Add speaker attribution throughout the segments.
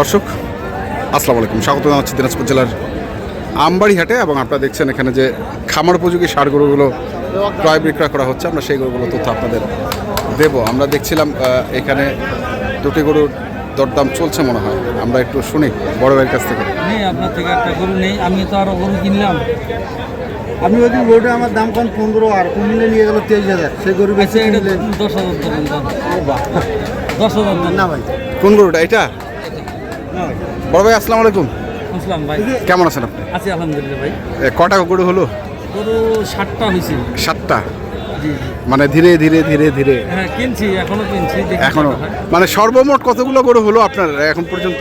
Speaker 1: দর্শক আসসালামু আলাইকুম। স্বাগত জানাচ্ছি দিনাজপুর জেলার আমবাড়ি হাটে এবং আপনারা দেখছেন এখানে যে খামার উপযোগী সার গরুগুলো ক্রয় বিক্রয় করা হচ্ছে আমরা সেই গরুগুলো তথ্য আপনাদের দেব। আমরা দেখছিলাম এখানে দুটি গরুর দরদাম চলছে মনে হয়। আমরা একটু শুনি বড় ভাইয়ের কাছ থেকে।
Speaker 2: নেই আপনার থেকে একটা গরু নেই আমি তো আরও গরু কিনলাম।
Speaker 3: আপনি ওই দিন রোডে আমার দাম কোন পনেরো আর কুমিল্লে নিয়ে গেল তেইশ হাজার। সেই গরু বেশি
Speaker 2: আচ্ছা দশ হাজার দশ হাজার
Speaker 3: না ভাই।
Speaker 1: কোন গরুটা এটা। বড় ভাই আসসালামু আলাইকুম।
Speaker 2: বুঝলাম ভাই।
Speaker 1: কেমন আছেন আপনি?
Speaker 2: আছি আলহামদুলিল্লাহ ভাই।
Speaker 1: কটা গরু হলো?
Speaker 2: গরু
Speaker 1: সাতটা
Speaker 2: জি জি।
Speaker 1: মানে ধীরে ধীরে ধীরে ধীরে।
Speaker 2: হ্যাঁ কিনছি এখনও কিনছি এখনও?
Speaker 1: মানে সর্বমোট কতগুলো গরু হলো আপনার এখন পর্যন্ত?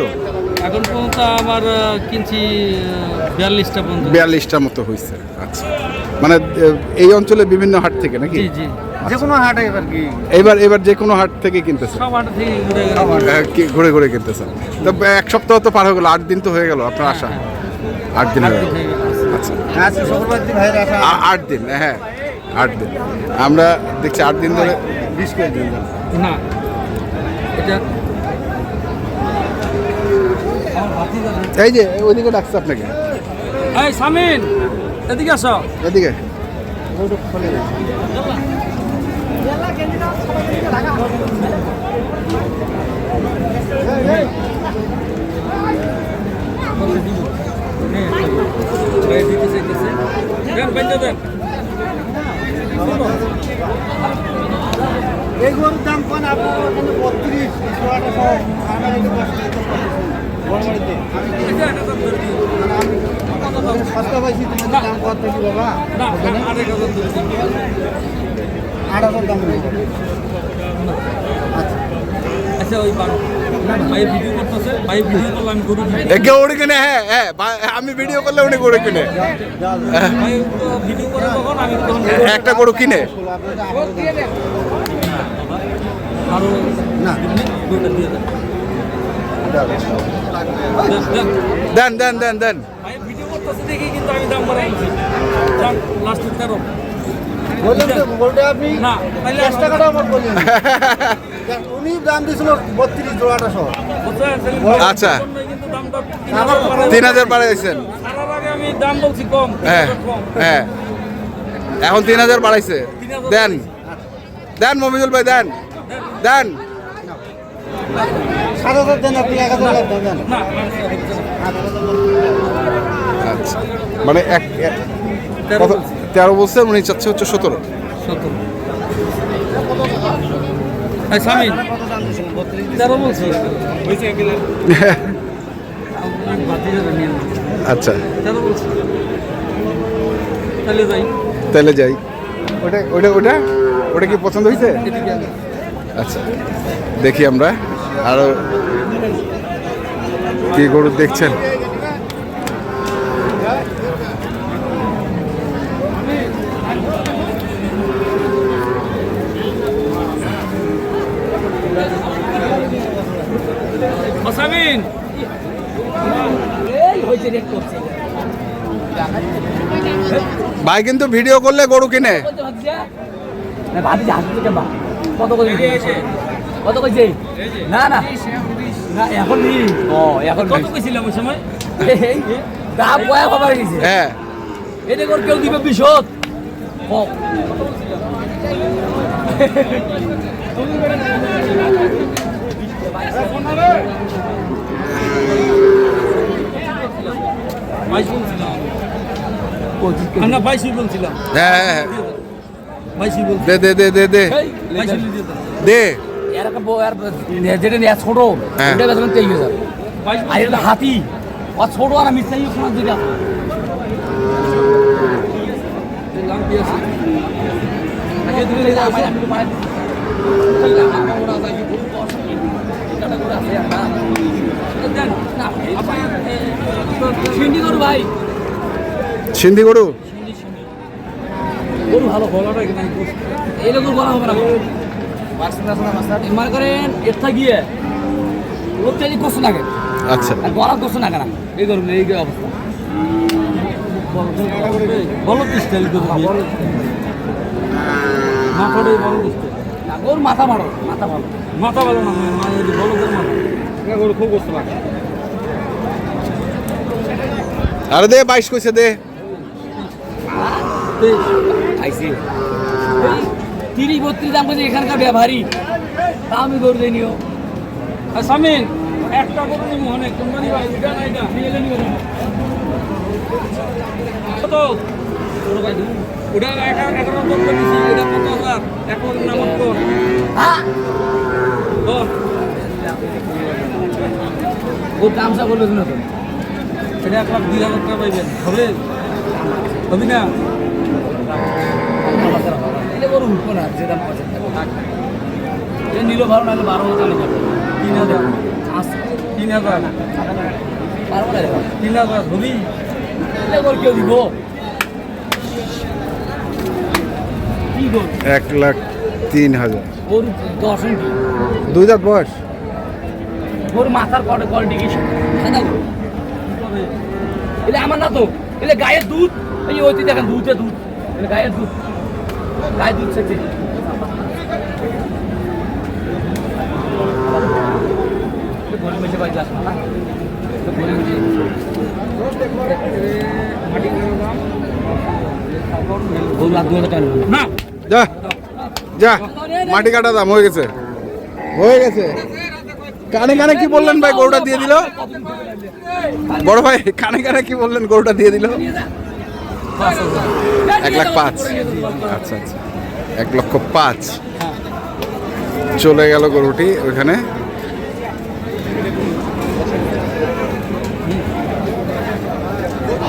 Speaker 2: এখন পর্যন্ত আমার কিনছি বিয়াল্লিশটা পর্যন্ত।
Speaker 1: বিয়াল্লিশটার মতো হয়েছে। আচ্ছা। মানে এই অঞ্চলে বিভিন্ন হাট থেকে নাকি?
Speaker 2: জি
Speaker 3: যে কোনো হাটে এবার কি?
Speaker 1: এবার এবার যে কোনো হাট থেকে কিনতেছে।
Speaker 2: সব আটা থেকে ঘুরে
Speaker 1: ঘুরে কিনতেছেন তো এক সপ্তাহ তো পার হয়ে গেল আট দিন তো হয়ে গেল আপনার আসা আট দিন হয়ে গেল। আচ্ছা।
Speaker 3: শুক্রবার দিন ভাইয়ের আসা
Speaker 1: আ- আট দিন হ্যাঁ আট দিন। আমরা দেখছি আট দিন ধরে
Speaker 3: বিশ করে দিন
Speaker 2: না এটা।
Speaker 1: এই যে ওইদিকে ডাকছে আপনাকে।
Speaker 2: এই সামিন! এদিকে আসো।
Speaker 1: এদিকে।
Speaker 3: এই গরুর দাম কোন? আপনার বত্রিশ ষোলোটা সহ আমার এই দশ টাকা বড় বাড়িতে আমি কি
Speaker 2: এটা এটা তো ধরে দিও।
Speaker 3: পাইছি তোমাদের দাম কত কি বাবা। আট হাজার দাম আচ্ছা।
Speaker 2: আচ্ছা ওই ভিডিও ভিডিও আমি
Speaker 1: কিনে। হ্যাঁ হ্যাঁ ভিডিও করলে উনি গরু কিনে।
Speaker 2: ভিডিও তখন
Speaker 1: একটা গরু কিনে।
Speaker 2: দেন। দেন, দেন।
Speaker 1: দেন
Speaker 2: করতেছে দেখি কিন্তু আমি দাম বাড়াই লাস্ট তেরো
Speaker 3: বললেন তো গরুটা আপনি
Speaker 2: না, তাইলে
Speaker 3: দশ টাকাটা আমার বললেন। উনি দাম দিয়েছিল বত্রিশ জোড়াটা সহ।
Speaker 1: আচ্ছা।
Speaker 2: তিন
Speaker 3: আমার
Speaker 2: হাজার
Speaker 1: তিন হাজার বাড়াইছেন
Speaker 2: আমি দাম বলছি কম
Speaker 1: হ্যাঁ হ্যাঁ। এখন তিন হাজার বাড়াইছে। দেন। দেন মমিদুল ভাই দেন। দেন।
Speaker 3: সাত হাজার দেন আপনি এক হাজার দেন। দেন।
Speaker 2: না
Speaker 1: আচ্ছা মানে এক
Speaker 2: তেরো বলছি।
Speaker 1: উনি চাচ্ছে হচ্ছে সতেরো।
Speaker 2: সতেরো।
Speaker 1: আচ্ছা।
Speaker 2: তাহলে যাই।
Speaker 1: তাহলে যাই। ওটা ওটা ওটা? ওটা কি পছন্দ হয়েছে? আচ্ছা। দেখি আমরা। আরও কি গরু দেখছেন?
Speaker 2: ও সামিন
Speaker 1: ভাই কিন্তু ভিডিও করলে গরু কিনে।
Speaker 4: কত করে কত কইছে না না। না এখন নি ও এখন
Speaker 2: কত কইছিলাম ওই সময়?
Speaker 4: এই দাম কয়া খবর গেছে
Speaker 1: হ্যাঁ
Speaker 4: এটা করে কেউ দিবে বিশদ। ও
Speaker 2: বাইশ বলছিলাম আমরা বাইশই বলছিলাম।
Speaker 1: হ্যাঁ হ্যাঁ হ্যাঁ।
Speaker 2: বাইশই বলছি
Speaker 1: দে। দে
Speaker 4: যেটা নিয়ে ছোট
Speaker 1: হ্যাঁ।
Speaker 4: ওটা বেতন তেইশ হাজার আর এটা হাতি। আর ছোট আর আমি চাই শোনা দুইটা
Speaker 2: লাভ দিয়েছি
Speaker 4: আগে তুমি নিয়ে যাও আমি তো পাই
Speaker 2: দেন না
Speaker 4: সিন্ডি করু ভাই
Speaker 1: সিন্ধি গরু?
Speaker 4: গরু ভালো
Speaker 2: গলাটা এখানে
Speaker 4: এইরকম বলা হবে না। মনে করেন গিয়ে লোক চাইলে
Speaker 1: আচ্ছা।
Speaker 4: আর গলা করছে না। কেন এই ধরুন এই অবস্থা।
Speaker 2: বলো মাথাটাই বলো
Speaker 4: ওর মাথা মারো মাথা ভালো।
Speaker 2: মাথা ভালো না মানে বলো করে মারো। না ওর খুব কষ্ট লাগে
Speaker 1: আরে দে বাইশ কইছে দে।
Speaker 4: আইসি তিরিশ বত্রিশ দাম করছে এখানকার ব্যবহারী। তা আমি গরু দেই নিও।
Speaker 2: আর সামিন একটা গরু নিবো অনেক তোমরা নিবা এটা না এটা নিয়ে নিবে তো ভাই ওটা এগারো বন্ধ দিছি এটা কত হাজার? এখন নামত কর
Speaker 4: ও তামসা করবে কিনা তো।
Speaker 2: এটা এক লাখ দুই হাজার টাকা পাইবেন। হবে? হবে না?
Speaker 4: গরু উঠবো না যে দাম পাচ্ছে এটা নিল ভালো না বারো হাজার
Speaker 2: তিন হাজার। তিন হাজার।
Speaker 4: পারব না।
Speaker 2: তিন হাজার হবি?
Speaker 4: কেউ দিব?
Speaker 1: এক লাখ তিন হাজার।
Speaker 4: দর্শন কি
Speaker 1: দুই দাঁত বয়স।
Speaker 4: গরু মাথার কটে কোয়ালিটি কি আমার না তো। এটা গায়ের দুধ। এই ওই দেখেন দুধে দুধ। এটা গায়ের দুধ। গায়ের দুধ সেটি গরু মেশে বাড়ি যাস না? গরু আর দু হাজার টাকা
Speaker 2: না।
Speaker 1: যা যা মাটি কাটা দাম হয়ে গেছে। হয়ে গেছে। কানে কানে কি বললেন ভাই গরুটা দিয়ে দিল? বড় ভাই কানে কানে কি বললেন গরুটা দিয়ে দিল? এক লাখ পাঁচ। আচ্ছা আচ্ছা। এক লক্ষ পাঁচ। চলে গেল গরুটি ওইখানে।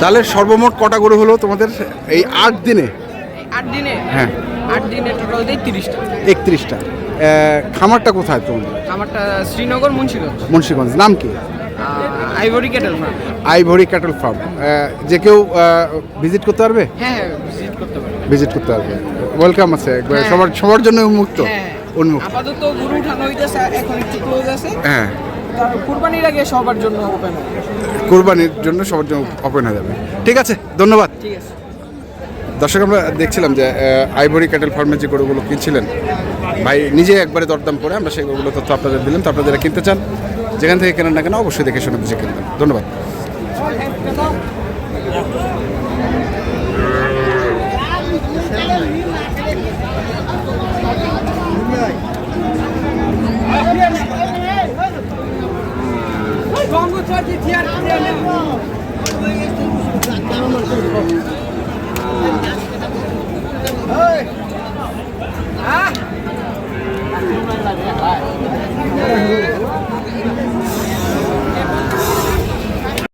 Speaker 1: তাহলে সর্বমোট কটা গরু হলো তোমাদের এই আট দিনে?
Speaker 5: আট দিনে?
Speaker 1: হ্যাঁ।
Speaker 5: আট দিনে টোটাল তিরিশটা।
Speaker 1: একত্রিশটা। খামারটা কোথায় তোমাদের?
Speaker 5: আমারটা শ্রীনগর মুন্সিগঞ্জ।
Speaker 1: মুন্সিগঞ্জ নাম কি?
Speaker 5: Ivory cattle farm
Speaker 1: ivory cattle farm যে কেউ ভিজিট করতে পারবে?
Speaker 5: হ্যাঁ হ্যাঁ ভিজিট করতে পারেন
Speaker 1: ভিজিট করতে পারবে। ওয়েলকাম আছে।
Speaker 5: হ্যাঁ।
Speaker 1: সবার সবার জন্য উন্মুক্ত।
Speaker 5: হ্যাঁ।
Speaker 1: উন্মুক্ত।
Speaker 5: আপাতত গরু উঠানো হইতেছে এখন একটু ক্লোজ আছে।
Speaker 1: হ্যাঁ।
Speaker 5: কুরবানির আগে সবার জন্য ওপেন হবে।
Speaker 1: কোরবানির জন্য সবার জন্য ওপেন হয়ে যাবে। ঠিক আছে ধন্যবাদ।
Speaker 5: ঠিক আছে।
Speaker 1: দর্শক, আমরা দেখছিলাম যে আইভরি ক্যাটেল ফার্মের যে গরুগুলো কিনছিলেন, ভাই নিজে একবারে দরদাম করে আমরা সেই গরুগুলো তথ্য আপনাদের দিলাম। তো আপনারা কিনতে চান, যেখান থেকে কেনেন না কেন অবশ্যই দেখে শুনে বুঝে কিনবেন। ধন্যবাদ। Bongo